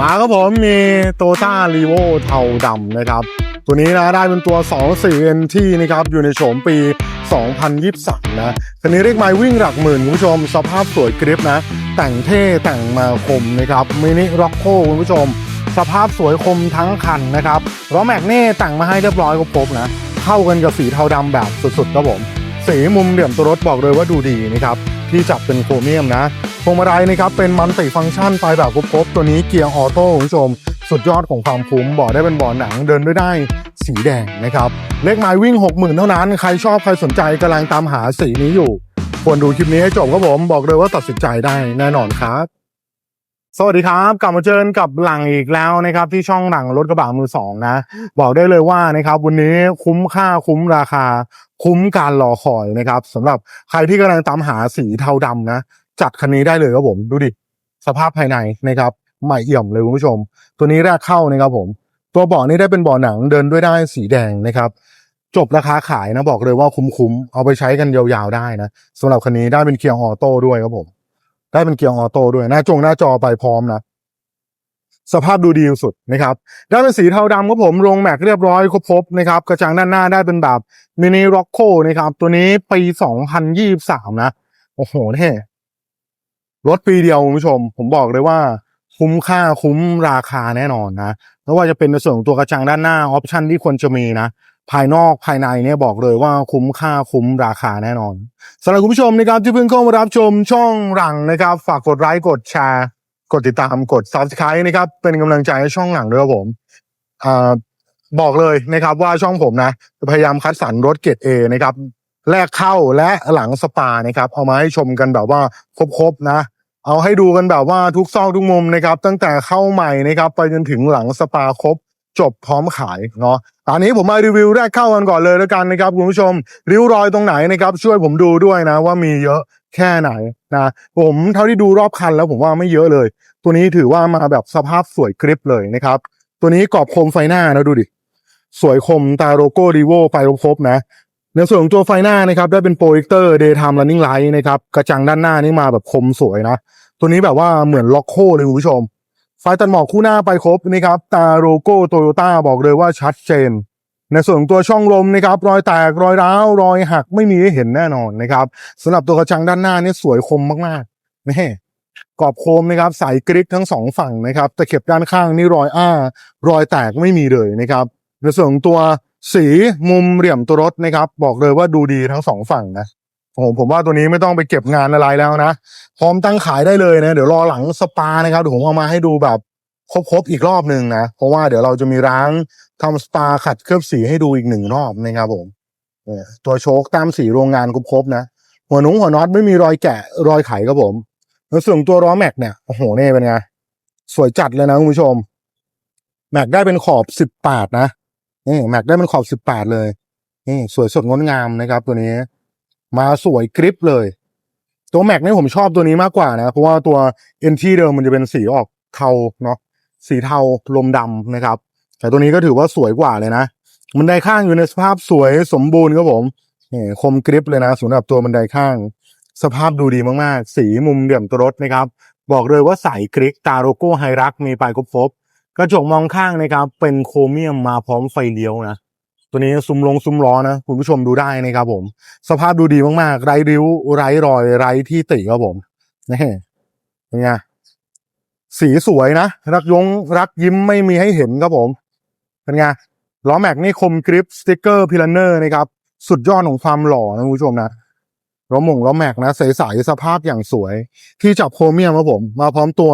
มาครับผมมีโตต้ารีโวเทาดำนะครับ ตัวนี้นะได้เป็นตัว 2 4 NT นะครับ อยู่ในโฉมปี 2023 นะคันนี้เรียกไม้วิ่งหลักหมื่นคุณผู้ชม สภาพสวยกริปนะ แต่งเท่แต่งมาคมนะครับมินิร็อกโคคุณผู้ชม สภาพสวยคมทั้งคันนะครับล้อแม็กเน่แต่งมาให้เรียบร้อยครบๆนะ เข้ากันกับสีเทาดำแบบสุดๆครับผม สีมุมเหลี่ยมตัวรถบอกเลยว่าดูดีนะครับที่จับเป็นโครเมียมนะพวงมาลัยนะครับเป็นมัลติฟังก์ชันไฟแบบครบๆตัวนี้เกียร์ออโต้คุณผู้ชม สุดยอดของความคุ้มบอกได้เป็นบ่อหนังเดินด้วยได้สีแดงนะครับเลขไม้วิ่ง 60,000 เท่านั้น ใครชอบใครสนใจกำลังตามหาสีนี้อยู่ควรดูคลิปนี้ให้จบครับผมบอกเลยว่าตัดสินใจได้แน่นอนครับ สวัสดีครับกลับมาเจอกันกับหลังอีกแล้วนะครับที่ช่องหลังรถกระบะมือสองนะ บอกได้เลยว่านะครับวันนี้คุ้มค่าคุ้มราคา คุ้มการรอคอยนะครับสำหรับใครที่กำลังตามหาสีเทาดำนะ จัดคันนี้ได้เลยครับผมดูดิ สภาพภายในนะครับใหม่เอี่ยมเลยคุณผู้ชม ตัวนี้แรกเข้านะครับผม ตัวเบาะนี่ได้เป็นเบาะหนังเดินด้วยได้สีแดงนะครับจบราคาขายนะบอกเลยว่าคุ้มๆเอาไปใช้กันยาวๆได้นะสำหรับคันนี้ได้เป็นเกียร์ออโต้ด้วยครับผม ได้เป็นเกียร์ออโต้ด้วยหน้าจงหน้าจอไปพร้อมนะสภาพดูดีสุดนะครับ ได้เป็นสีเทาดำครับผมลงแม็กเรียบร้อยครบๆนะครับ กระจังด้านหน้าได้เป็นแบบมินิร็อกโคนะครับ ตัวนี้ปี 2023 นะ โอ้โหเท่รถปีเดียวคุณผู้ชม ผมบอกเลยว่า คุ้มค่าคุ้มราคาแน่นอนนะไม่ว่าจะเป็นในส่วนของตัวกระจังด้านหน้าออปชันที่ควรจะมีนะ ภายนอกภายในเนี่ยบอกเลยว่าคุ้มค่าคุ้มราคาแน่นอนสำหรับคุณผู้ชมนะครับที่เพิ่งเข้ามารับชมช่องหลังนะครับ ฝากกดไลค์กดแชร์ กดติดตามกด subscribe นะครับ เป็นกำลังใจให้ช่องหลังด้วยครับผมอ่าบอกเลยนะครับว่าช่องผมนะจะพยายามคัดสรรรถเกรดเอนะครับแรกเข้าและหลังสปานะครับเอามาให้ชมกันแบบว่าครบๆนะ เอาให้ดูกันแบบว่าทุกซอกทุกมุมนะครับ ตั้งแต่เข้าใหม่นะครับ ไปจนถึงหลังสปาครบ จบพร้อมขายเนาะตอนนี้ผมมารีวิวแรกเข้ากันก่อนเลยแล้วกันนะครับคุณผู้ชม ริ้วรอยตรงไหนนะครับช่วยผมดูด้วยนะ ว่ามีเยอะแค่ไหนนะผมเท่าที่ดูรอบคันแล้วผมว่าไม่เยอะเลย ตัวนี้ถือว่ามาแบบสภาพสวยกริปเลยนะครับ ตัวนี้กรอบโคมไฟหน้านะดูดิ สวยคมตาโลโก้รีโวไฟครบๆนะในส่วนของตัวไฟหน้านะครับได้เป็นโปรเจคเตอร์ daytime running light นะครับกระจังด้านหน้านี่มาแบบคมสวยนะ ตัวนี้แบบว่าเหมือนล็อกโคเลยคุณผู้ชม ไฟตัดหมอกคู่หน้าไปครบนะครับตาโลโก้โตโยต้าบอกเลยว่าชัดเจน ในส่วนตัวช่องลมนะครับรอยแตกรอยร้าวรอยหักไม่มีให้เห็นแน่นอนนะครับสำหรับตัวกระจังด้านหน้านี่สวยคมมากๆนี่กรอบโคมนะครับใสกริกทั้งสองฝั่งนะครับตะเข็บด้านข้างนี่รอยอ้ารอยแตกไม่มีเลยนะครับ ในส่วนตัวสีมุมเหลี่ยมตัวรถนะครับ บอกเลยว่าดูดีทั้งสองฝั่งนะ โอ้โหผมว่าตัวนี้ไม่ต้องไปเก็บงานอะไรแล้วนะ พร้อมตั้งขายได้เลยนะ เดี๋ยวรอหลังสปานะครับเดี๋ยวผมเอามาให้ดูแบบครบๆอีกรอบหนึ่งนะ เพราะว่าเดี๋ยวเราจะมีร้านทำสปาขัดเคลือบสีให้ดูอีกหนึ่งรอบนะครับผมเนี่ยตัวโชคตามสีโรงงานครบๆนะ หัวนุ้งหัวน็อตไม่มีรอยแกะรอยไขครับผมแล้วส่วนตัวล้อแม็กเนี่ยโอ้โหนี่เป็นไงสวยจัดเลยนะคุณผู้ชม แม็กได้เป็นขอบสิบแปดนะนี่แม็กได้เป็นขอบสิบแปดเลยนี่สวยสดงดงามนะครับ ตัวนี้ มาสวยกริปเลย ตัวแม็กนี่ผมชอบตัวนี้มากกว่านะ เพราะว่าตัวเอ็นที่เดิมมันจะเป็นสีออกเทาเนาะสีเทาลมดำนะครับ แต่ตัวนี้ก็ถือว่าสวยกว่าเลยนะบันไดข้างอยู่ในสภาพสวยสมบูรณ์ครับผมนี่คมกริปเลยนะสำหรับตัวบันไดข้าง สภาพดูดีมากๆ สีมุมเหลี่ยมตัวรถนะครับ บอกเลยว่าใสกริกตาโลโก้ไฮรักมีปลายครบครบกระจกมองข้างนะครับ เป็นโครเมียมมาพร้อมไฟเลี้ยวนะ ตัวนี้ซุ้มลงซุ้มล้อนะคุณผู้ชมดูได้นะครับผม สภาพดูดีมากๆ ไร้ริ้ว ไร้รอย ไร้ที่ติครับผมนี่เป็นไงสีสวยนะ รักยงรักยิ้มไม่มีให้เห็นครับผมเป็นไงล้อแม็กนี่คมกริปสติกเกอร์พิลันเนอร์นะครับ สุดยอดของความหล่อนะคุณผู้ชมนะล้อหม่งล้อแม็กนะใสๆสภาพอย่างสวย ที่จับโครเมียมครับผม มาพร้อมตัว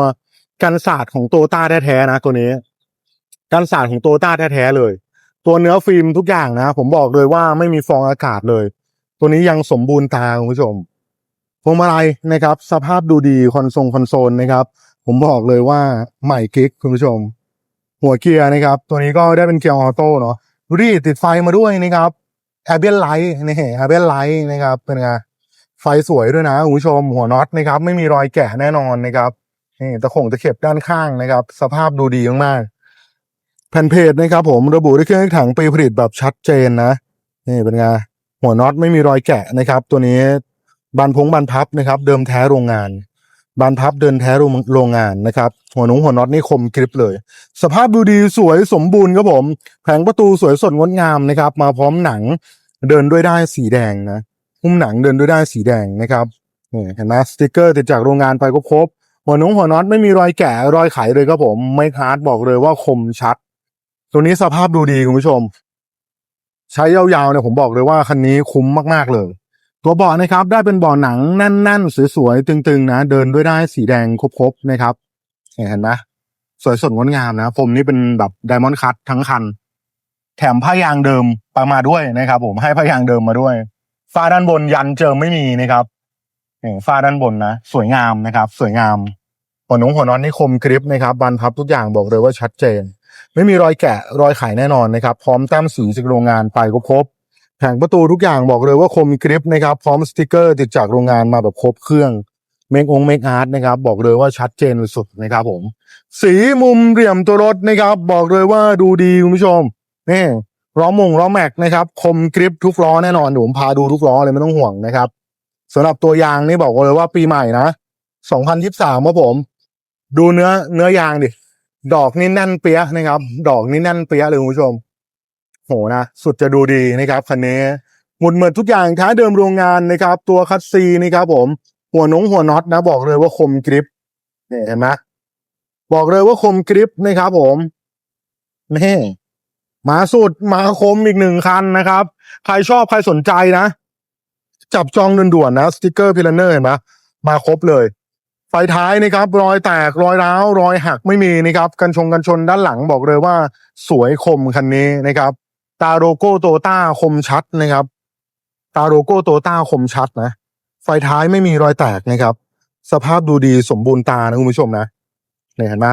กันศาสตร์ของโตต้าแท้ๆนะตัวนี้ กันศาสตร์ของโตต้าแท้ๆเลย ตัวเนื้อฟิล์มทุกอย่างนะ ผมบอกเลยว่าไม่มีฟองอากาศเลย ตัวนี้ยังสมบูรณ์ตาคุณผู้ชมพวงมาลัยนะครับ สภาพดูดีคอนโซลคอนโซลนะครับ ผมบอกเลยว่าใหม่กิ๊กคุณผู้ชม หัวเกียร์นะครับ ตัวนี้ก็ได้เป็นเกียร์ออโต้เนาะดูดิติดไฟมาด้วยนะครับแอเบียนไลท์นี่แอเบียนไลท์นะครับ เป็นไงไฟสวยด้วยนะคุณผู้ชม หัวน็อตนะครับ ไม่มีรอยแกะแน่นอนนะครับนี่ตะขงตะเข็บด้านข้างนะครับ สภาพดูดีมากๆ แผ่นเพจนะครับผมระบุด้วยเครื่องถังปีผลิตแบบชัดเจนนะนี่เป็นไงหัวน็อตไม่มีรอยแกะนะครับ ตัวนี้บันพงบันพับนะครับ เดิมแท้โรงงาน บานพับเดินแท้โรงงานนะครับ หัวหนุงหัวน็อตนี่คมกริบเลย สภาพดูดีสวยสมบูรณ์ครับผม แผงประตูสวยสดงดงามนะครับ มาพร้อมหนังเดินด้วยได้สีแดงนะหุ้มหนังเดินด้วยได้สีแดงนะครับนี่เห็นไหมสติกเกอร์ติดจากโรงงานไปก็ครบหัวหนุงหัวน็อตไม่มีรอยแกะรอยไขเลยครับผม ไม่ฮาร์ดบอกเลยว่าคมชัด ตัวนี้สภาพดูดีคุณผู้ชม ใช้ยาวๆเนี่ยผมบอกเลยว่าคันนี้คุ้มมากๆเลย ตัวเบาะนะครับ ได้เป็นเบาะหนังแน่นๆสวยๆตึงๆนะเดินด้วยได้สีแดงครบๆนะครับเห็นไหมสวยสดงดงามนะผมนี่เป็นแบบไดมอนด์คัตทั้งคัน แถมผ้ายางเดิมไปมาด้วยนะครับ ผมให้ผ้ายางเดิมมาด้วยฝ้าด้านบนยันเจิมไม่มีนะครับฝ้าด้านบนนะสวยงามนะครับ สวยงามหัวหนงหัวนอนนี่คมกริบนะครับบานพับทุกอย่างบอกเลยว่าชัดเจน ไม่มีรอยแกะรอยไขแน่นอนนะครับ พร้อมแต้มสีจากโรงงานไปก็ครบแผงประตูทุกอย่างบอกเลยว่าคมกริบนะครับ พร้อมสติกเกอร์ติดจากโรงงานมาแบบครบเครื่องเมคองเมคอาร์ตนะครับ บอกเลยว่าชัดเจนสุดนะครับผม สีมุมเหลี่ยมตัวรถนะครับ บอกเลยว่าดูดีคุณผู้ชมนี่ล้อมงล้อแม็กนะครับ คมกริบทุกล้อแน่นอนเดี๋ยวผมพาดูทุกล้อเลยไม่ต้องห่วงนะครับสำหรับตัวยางนี่บอกเลยว่าปีใหม่นะ2023ครับผม ดูเนื้อเนื้อยางดิ ดอกนี่แน่นเปี้ยนะครับ ดอกนี่แน่นเปี้ยเลยคุณผู้ชม โหนะ สุดจะดูดีนะครับคันนี้หมุดเหมือนทุกอย่างท้ายเดิมโรงงานนะครับ ตัวคัตซีนะครับผม หัวนงหัวน็อตนะ บอกเลยว่าคมกริปเนี่ยเห็นไหมบอกเลยว่าคมกริปนะครับผมนี่มาสุดมาคมอีกหนึ่งคันนะครับ ใครชอบใครสนใจนะ จับจองด่วนๆนะสติกเกอร์พิลเนอร์เห็นไหมมาครบเลย ไฟท้ายนะครับรอยแตกรอยร้าวรอยหักไม่มีนะครับกันชงกันชนด้านหลังบอกเลยว่า สวยคมคันนี้นะครับ ตาโลโก้โตต้าคมชัดนะครับ ตาโลโก้โตต้าคมชัดนะ ไฟท้ายไม่มีรอยแตกนะครับ สภาพดูดีสมบูรณ์ตานะคุณผู้ชมนะเนี่ยเห็นไหม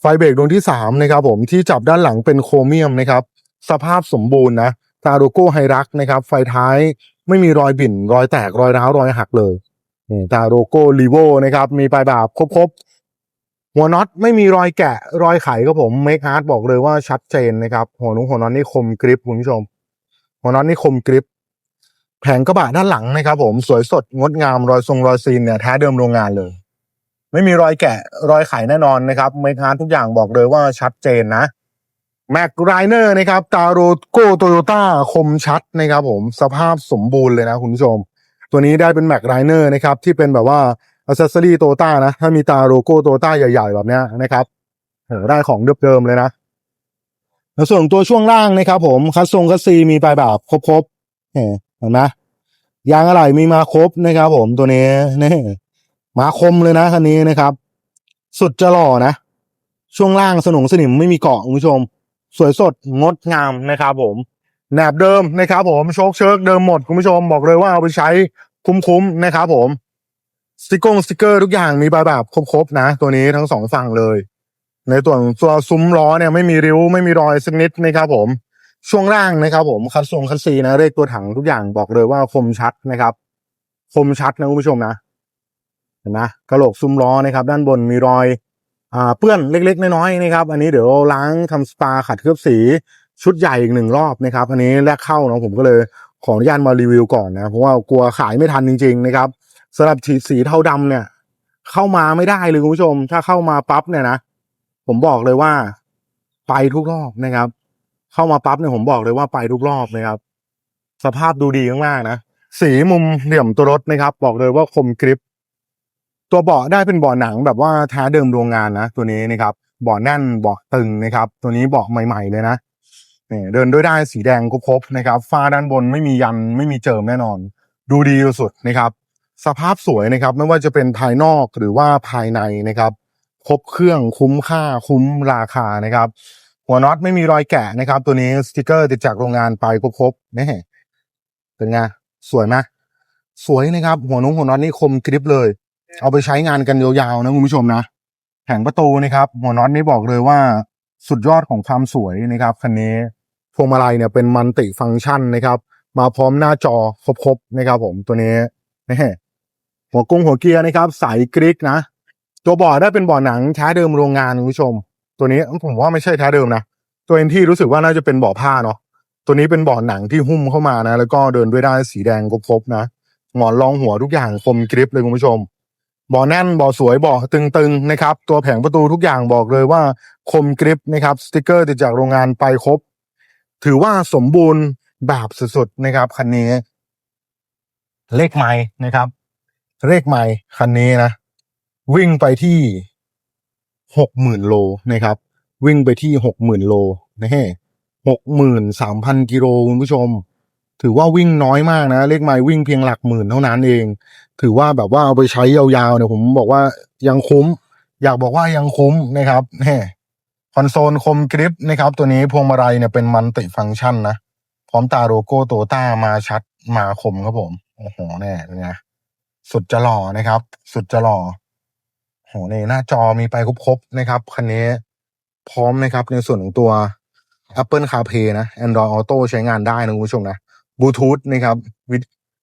ไฟเบรกดวงที่สามนะครับ ผมที่จับด้านหลังเป็นโครเมียมนะครับ สภาพสมบูรณ์นะตาโลโก้ไฮรักนะครับ ไฟท้ายไม่มีรอยบิ่น รอยแตกรอยร้าวรอยหักเลย ตาโลโก้ลีโวนะครับ มีปลายบาบครบๆ หัวน็อตไม่มีรอยแกะรอยไขครับผมเมคอาร์ตบอกเลยว่าชัดเจนนะครับ หัวนุ้งหัวน็อตนี่คมกริปคุณผู้ชม หัวน็อตนี่คมกริปแผงกระบะด้านหลังนะครับ ผมสวยสดงดงามรอยทรงรอยซีนเนี่ยแท้เดิมโรงงานเลย ไม่มีรอยแกะรอยไขแน่นอนนะครับเมคอาร์ตทุกอย่างบอกเลยว่าชัดเจนนะแม็กไรเนอร์นะครับตาโรโก้โตโยต้าคมชัดนะครับผมสภาพสมบูรณ์เลยนะคุณผู้ชม ตัวนี้ได้เป็นแม็กไรเนอร์นะครับที่เป็นแบบว่าอ c เซสซอรี่โตต้านะ ถ้ามีตาโลโก้โตต้าใหญ่ ๆ แบบเนี้ยนะครับเออได้ของเดิมๆเลยนะแล้วส่วนตัวช่วงล่างนะครับผมคัสซงคัสซีมีไปแบบครบๆเห็นเห็นไหมยางอะไหล่มีมาครบนะครับ ผมตัวนี้นี่มาคมเลยนะคันนี้นะครับ สุดจะหล่อนะ ช่วงล่างสนงสนิมไม่มีเกาะคุณผู้ชม สวยสดงดงามนะครับผม แหนบเดิมนะครับผมโชคเชิกเดิมหมดคุณผู้ชมบอกเลยว่าเอาไปใช้คุ้มๆนะครับผมสติกงสติกเกอร์ทุกอย่างมีใบแบบครบๆนะ ตัวนี้ทั้งสองฝั่งเลย ในตัวตัวซุ้มล้อเนี่ยไม่มีริ้วไม่มีรอยสักนิดนะครับผมช่วงล่างนะครับ ผมคันทรงคันซีนะเลขตัวถังทุกอย่างบอกเลยว่าคมชัดนะครับ คมชัดนะคุณผู้ชมนะเห็นไหมกระโหลกซุ้มล้อนะครับ ด้านบนมีรอยอ่าเปื้อนเล็กๆน้อยๆนะครับ อันนี้เดี๋ยวล้างทำสปาขัดเคลือบสี ชุดใหญ่อีกหนึ่งรอบนะครับ อันนี้แรกเข้าเนาะผมก็เลยขออนุญาตมารีวิวก่อนนะเพราะว่ากลัวขายไม่ทันจริง ๆ นะครับสำหรับสีสีเทาดำเนี่ย เข้ามาไม่ได้เลยคุณผู้ชม ถ้าเข้ามาปั๊บเนี่ยนะผมบอกเลยว่าไปทุกรอบนะครับ เข้ามาปั๊บเนี่ยผมบอกเลยว่าไปทุกรอบนะครับ สภาพดูดีมากๆนะสีมุมเหลี่ยมตัวรถนะครับ บอกเลยว่าคมกริบตัวเบาะได้เป็นเบาะหนังแบบว่าแท้เดิมโรงงานนะตัวนี้นะครับเบาะแน่นเบาะตึงนะครับ ตัวนี้เบาะใหม่ ๆ เลยนะ นี่เดินด้วยได้สีแดงครบๆนะครับฝ้าด้านบนไม่มียันไม่มีเจิมแน่นอน ดูดีสุดนะครับ สภาพสวยนะครับ ไม่ว่าจะเป็นภายนอกหรือว่าภายในนะครับครบเครื่องคุ้มค่าคุ้มราคานะครับ หัวน็อตไม่มีรอยแกะนะครับ ตัวนี้สติกเกอร์ติดจากโรงงานไปครบๆนี่เป็นไงสวยไหมสวยนะครับ หัวนุ้งหัวน็อตนี่คมกริบเลย เอาไปใช้งานกันยาวๆนะคุณผู้ชมนะแผงประตูนะครับ หัวน็อตนี่บอกเลยว่าสุดยอดของความสวยนะครับคันนี้ วงมาลัยเนี่ยเป็นมันติฟังก์ชันนะครับ มาพร้อมหน้าจอครบๆนะครับ ผมตัวนี้นี่หัวกุ้งหัวเกียร์นะครับใสกริกนะ ตัวเบาะได้เป็นเบาะหนังแท้เดิมโรงงานคุณผู้ชม ตัวนี้ผมว่าไม่ใช่แท้เดิมนะตัวเอ็นที่รู้สึกว่าน่าจะเป็นเบาะผ้าเนาะตัวนี้เป็นเบาะหนังที่หุ้มเข้ามานะ แล้วก็เดินด้วยได้สีแดงครบๆนะหมอนรองหัวทุกอย่างคมกริบเลยคุณผู้ชมเบาะแน่นเบาะสวยเบาะตึงๆนะครับ ตัวแผงประตูทุกอย่างบอกเลยว่าคมกริปนะครับสติกเกอร์ติดจากโรงงานไปครบ ถือว่าสมบูรณ์แบบสุดๆนะครับคันนี้ เลขไม้นะครับ เลขไม้คันนี้นะวิ่งไปที่หกหมื่นโลนะครับ วิ่งไปที่หกหมื่นโลนะฮะหกหมื่นสามพันกิโลคุณผู้ชม ถือว่าวิ่งน้อยมากนะ เลขไม้วิ่งเพียงหลักหมื่นเท่านั้นเอง ถือว่าแบบว่าเอาไปใช้ยาวๆเนี่ยผมบอกว่ายังคุ้ม อยากบอกว่ายังคุ้มนะครับแน่ อนโซลคมกริปนะครับตัวนี้พวงมาลัยเนี่ยเป็นมันติฟังก์ชันนะ พร้อมตาโลโก้โตต้ามาชัดมาคมครับผม โอ้โหแน่เป็นไงสุดจะหล่อนะครับ สุดจะหล่อโอ้โหนี่หน้าจอมีไปครบๆนะครับคันนี้พร้อมนะครับในส่วนของตัว Apple CarPlay นะ Android Auto ใช้งานได้นะคุณผู้ชมนะบลูทูธนะครับว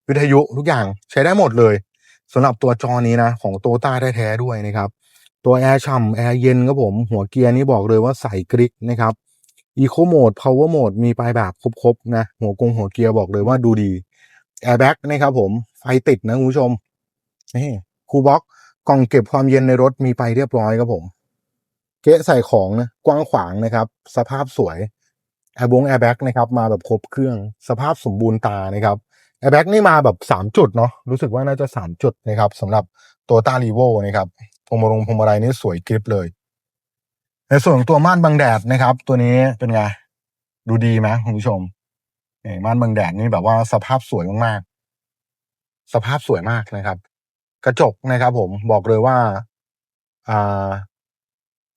วิทยุทุกอย่างใช้ได้หมดเลยสำหรับตัวจอนี้นะ ของโตต้าแท้ๆด้วยนะครับ ตัวแอร์ฉ่ำแอร์เย็นครับผม หัวเกียร์นี้บอกเลยว่าใส่กริกนะครับ Eco Mode Power Mode มีไปแบบครบๆนะ หัวกงหัวเกียร์บอกเลยว่าดูดี Airbag นะครับผม ไฟติดนะคุณผู้ชมนี่คูบ็อกกล่องเก็บความเย็นในรถมีไปเรียบร้อยครับผม เกะใส่ของนะกว้างขวางนะครับ สภาพสวยแอร์บงแอร์แบ็กนะครับมาแบบครบเครื่อง สภาพสมบูรณ์ตานะครับแอร์แบ็กนี่มาแบบสามจุดเนาะรู้สึกว่าน่าจะสามจุดนะครับสำหรับตัวตารีโวนะครับ พวงมาลงพวงมาลัยนี่สวยกริบเลย ในส่วนของตัวม่านบังแดดนะครับ ตัวนี้เป็นไง ดูดีไหมคุณผู้ชมม่านบังแดดนี่แบบว่าสภาพสวยมากๆ สภาพสวยมากนะครับ กระจกนะครับ ผมบอกเลยว่า อ่า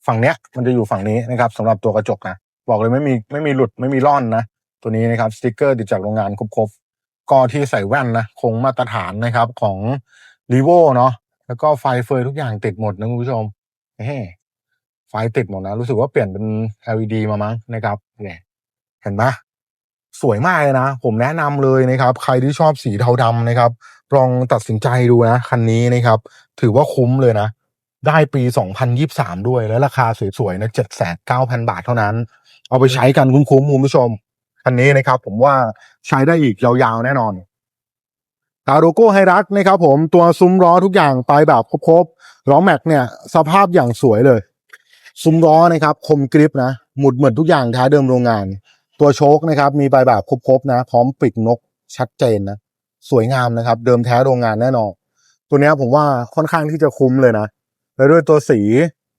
ฝั่งเนี้ย มันจะอยู่ฝั่งนี้นะครับสำหรับตัวกระจกนะบอกเลยไม่มีไม่มีหลุดไม่มีร่อนนะตัวนี้นะครับสติกเกอร์ติดจากโรงงานครบๆก็ที่ใส่แว่นนะคงมาตรฐานนะครับของ r ีโวเนาะ แล้วก็ไฟเฟยทุกอย่างติดหมดนะคุณผู้ชมเฮ้ไฟติดหมดนะรู้สึกว่าเปลี่ยนเป็น LED มามั้งนะครับเนี่ยเห็นไหมสวยมากเลยนะ ผมแนะนำเลยนะครับ ใครที่ชอบสีเทาดำนะครับ ลองตัดสินใจดูนะ คันนี้นะครับ ถือว่าคุ้มเลยนะ ได้ปี 2023 ด้วยแล้วราคาสวยๆนะ7,900 บาทเท่านั้น เอาไปใช้กันคุ้มๆคุณผู้ชม คันนี้นะครับ ผมว่าใช้ได้อีกยาวๆแน่นอน ตาโลโก้ไฮรักนะครับผมตัวซุ้มล้อทุกอย่างไปแบบครบๆล้อแม็กเนี่ยสภาพอย่างสวยเลย ซุ้มล้อนะครับคมกริปนะ หมุดเหมือนทุกอย่างท้ายเดิมโรงงาน ตัวโชคนะครับมีใบแบบครบๆนะ พร้อมปีกนกชัดเจนนะ สวยงามนะครับ เดิมแท้โรงงานแน่นอน ตัวนี้ผมว่าค่อนข้างที่จะคุ้มเลยนะ แล้วด้วยตัวสี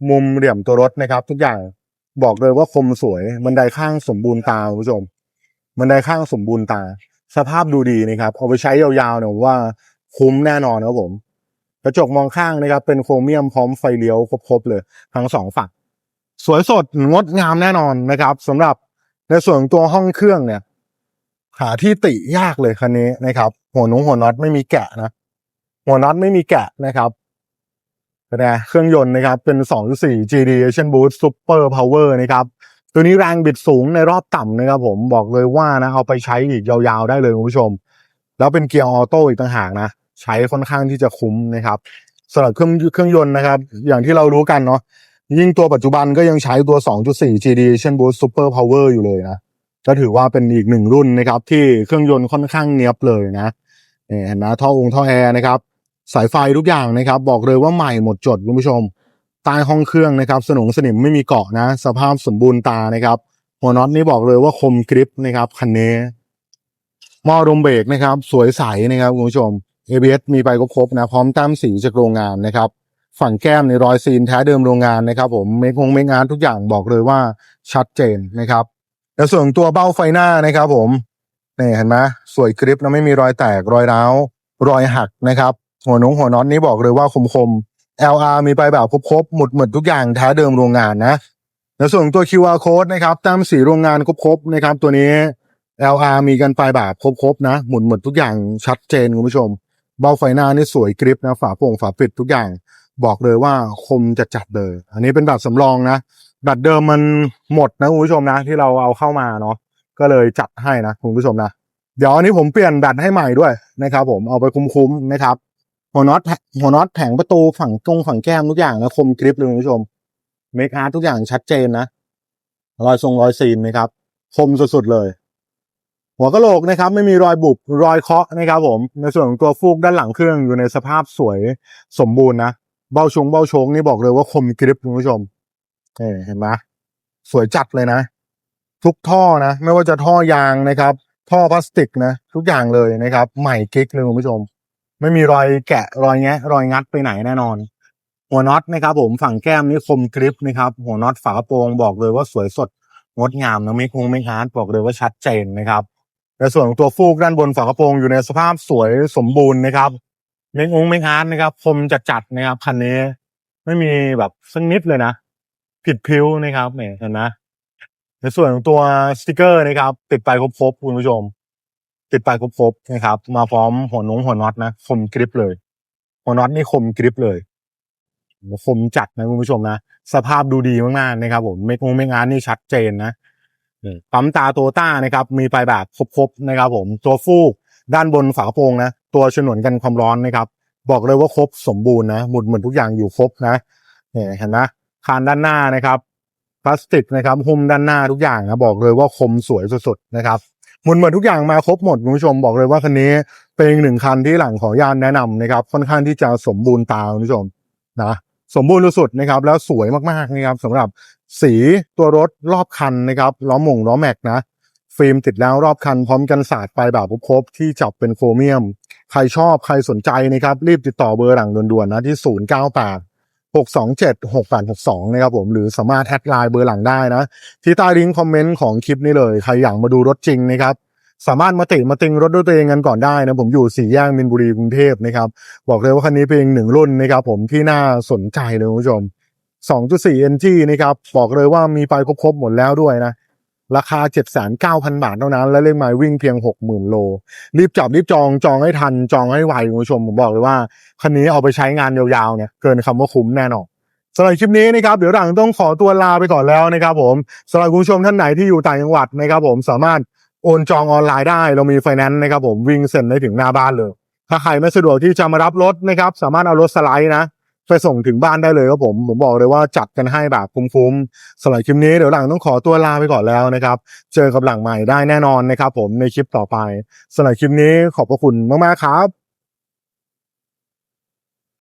มุมเหลี่ยมตัวรถนะครับ ทุกอย่างบอกเลยว่าคมสวยบันไดข้างสมบูรณ์ตาคุณผู้ชมบันไดข้างสมบูรณ์ตา สภาพดูดีนะครับเอาไปใช้ยาวๆเนี่ยผมว่าคุ้มแน่นอนครับผม กระจกมองข้างนะครับ เป็นโครเมียมพร้อมไฟเลี้ยวครบๆเลย ทั้งสองฝั่งสวยสดงดงามแน่นอนนะครับสำหรับในส่วนของตัวห้องเครื่องเนี่ย หาที่ติยากเลยคันนี้นะครับ หัวนุงหัวน็อตไม่มีแกะนะ หัวน็อตไม่มีแกะนะครับเป็นไงเครื่องยนต์นะครับ เป็น 2.4 GD Asian Boost Super Power นะครับ ตัวนี้แรงบิดสูงในรอบต่ำนะครับผมบอกเลยว่านะเอาไปใช้อีกยาวๆได้เลยคุณผู้ชม แล้วเป็นเกียร์ออโต้อีกต่างหากนะ ใช้ค่อนข้างที่จะคุ้มนะครับสำหรับเครื่องเครื่องยนต์นะครับ อย่างที่เรารู้กันเนาะยิ่งตัวปัจจุบันก็ยังใช้ตัว 2.4 GD Asian Boost Super Power อยู่เลยนะก็ถือว่าเป็นอีกหนึ่งรุ่นนะครับ ที่เครื่องยนต์ค่อนข้างเนียบเลยนะนี่เห็นไหมท่อองท่อแอร์นะครับ สายไฟทุกอย่างนะครับ บอกเลยว่าใหม่หมดจดคุณผู้ชม ใต้ห้องเครื่องนะครับ สนงสนิมไม่มีเกาะนะ สภาพสมบูรณ์ตานะครับ หัวน็อตนี่บอกเลยว่าคมกริปนะครับคันนี้หม้อลมเบรกนะครับ สวยใสนะครับคุณผู้ชม ABS มีไปครบๆนะ พร้อมแต้มสีจากโรงงานนะครับ ฝั่งแก้มในรอยซีนแท้เดิมโรงงานนะครับ ผมเมคงเมคงานทุกอย่างบอกเลยว่าชัดเจนนะครับแล้วส่วนตัวเบ้าไฟหน้านะครับ ผมนี่เห็นไหมสวยกริปนะไม่มีรอยแตกรอยร้าว รอยหักนะครับ หัวหนงหัวน็อตนี้บอกเลยว่าคมๆ LR มีไปแบบครบๆหมดหมดทุกอย่างแท้เดิมโรงงานนะแล้วส่วนตัว QR code นะครับต้มสีโรงงานครบๆนะครับ ตัวนี้ LR มีกันไปแบบครบๆนะ หมุดหมดทุกอย่างชัดเจนคุณผู้ชม เบาไฟหน้านี่สวยกริปนะฝาโปร่งฝาปิดทุกอย่าง บอกเลยว่าคมจัดจัดๆเลย อันนี้เป็นแบบสำรองนะแบบเดิมมันหมดนะคุณผู้ชมนะ ที่เราเอาเข้ามาเนาะก็เลยจัดให้นะคุณผู้ชมนะ เดี๋ยวอันนี้ผมเปลี่ยนแบตให้ใหม่ด้วยนะครับ ผมเอาไปคุ้มๆนะครับ หัวน็อตหัวน็อตแผงประตูฝั่งตรงฝั่งแก้มทุกอย่างนะคมกริปเลยคุณผู้ชมเมคอาร์ทุกอย่างชัดเจนนะรอยทรงรอยซีนนะครับ คมสุดๆเลย หัวกะโหลกนะครับ ไม่มีรอยบุบรอยเคาะนะครับ ผม ในส่วนของตัวฟูกด้านหลังเครื่องอยู่ในสภาพสวยสมบูรณ์นะเบาชงเบาชงนี่บอกเลยว่าคมกริบคุณผู้ชมเอเห็นไหมสวยจัดเลยนะ ทุกท่อนะ ไม่ว่าจะท่อยางนะครับ ท่อพลาสติกนะ ทุกอย่างเลยนะครับ ใหม่กิ๊กเลยคุณผู้ชม ไม่มีรอยแกะรอยแงะรอยงัดไปไหนแน่นอน หัวน็อตนะครับ ผมฝั่งแก้มนี่คมกริบนะครับ หัวน็อตฝากระโปรงบอกเลยว่าสวยสดงดงามนะไม่คงไม่ฮาร์ดบอกเลยว่าชัดเจนนะครับในส่วนของตัวฟูกด้านบนฝากระโปรงอยู่ในสภาพสวยสมบูรณ์นะครับเม้งงเม้งฮาร์ดนะครับคมจัดจัดนะครับคันนี้ ไม่มีแบบสักนิดเลยนะ ผิดพิ้วนะครับเนี่ยเห็นไหมในส่วนของตัวสติกเกอร์นะครับ ติดไปครบๆคุณผู้ชม ติดไปครบๆนะครับ มาพร้อมหัวนุ้งหัวน็อตนะคมกริบเลย หัวน็อตนี่คมกริบเลยคมจัดนะคุณผู้ชมนะสภาพดูดีมากๆนะครับ ผมไม่งงไม่งานนี่ชัดเจนนะปั๊มตาโตต้านะครับ มีไฟแบบครบๆนะครับ ผมตัวฟูกด้านบนฝากระโปรงนะตัวฉนวนกันความร้อนนะครับ บอกเลยว่าครบสมบูรณ์นะหมุดเหมือนทุกอย่างอยู่ครบนะเนี่ยเห็นไหมคานด้านหน้านะครับพลาสติกนะครับหุ้มด้านหน้าทุกอย่างนะบอกเลยว่าคมสวยสุดๆนะครับ หมุนเหมือนทุกอย่างมาครบหมดคุณผู้ชมบอกเลยว่าคันนี้เป็นอีกหนึ่งคันที่หลังขออนุญาตแนะนำนะครับค่อนข้างที่จะสมบูรณ์ตาคุณผู้ชมนะสมบูรณ์สุดนะครับ แล้วสวยมากๆนะครับสำหรับสีตัวรถรอบคันนะครับล้อหม่งล้อแม็กนะฟิล์มติดแล้วรอบคันพร้อมกันศาสตร์ไฟแบบครบที่จับเป็นโครเมียม ใครชอบใครสนใจนะครับ รีบติดต่อเบอร์หลังด่วนๆนะที่ 0 9 8 6 2 7 6 8 6 2 นะครับผมหรือสามารถแท็กไลน์เบอร์หลังได้นะ ที่ใต้ลิงก์คอมเมนต์ของคลิปนี้เลย ใครอยากมาดูรถจริงนะครับ สามารถมาติมาติงรถด้วยตัวเองกันก่อนได้นะผมอยู่สี่แยกมินบุรีกรุงเทพนะครับ บอกเลยว่าคันนี้เป็นอีกหนึ่งรุ่นนะครับผมที่น่าสนใจเลยคุณผู้ชม2.4 NG นะครับบอกเลยว่ามีไปครบๆหมดแล้วด้วยนะ ราคา 7,900 บาทเท่านั้น และเลขหมายวิ่งเพียง 60,000 โล รีบจับรีบจองจองให้ทัน จองให้ไวคุณผู้ชม ผมบอกเลยว่า คันนี้เอาไปใช้งานยาวๆเนี่ยเกินคำว่าคุ้มแน่นอนสำหรับคลิปนี้นะครับเดี๋ยวหลังต้องขอตัวลาไปก่อนแล้วนะครับผมสำหรับคุณผู้ชมท่านไหนที่อยู่ต่างจังหวัดนะครับผมสามารถโอนจองออนไลน์ได้ เรามีไฟแนนซ์นะครับผมวิ่งเซ็นได้ถึงหน้าบ้านเลย ถ้าใครไม่สะดวกที่จะมารับรถนะครับสามารถเอารถสไลด์นะ ไปส่งถึงบ้านได้เลยครับผม ผมบอกเลยว่าจัดกันให้แบบคุ้มๆสำหรับคลิปนี้เดี๋ยวหลังต้องขอตัวลาไปก่อนแล้วนะครับ เจอกับหลังใหม่ได้แน่นอนนะครับผมในคลิปต่อไปสำหรับคลิปนี้ขอบพระคุณมากๆครับ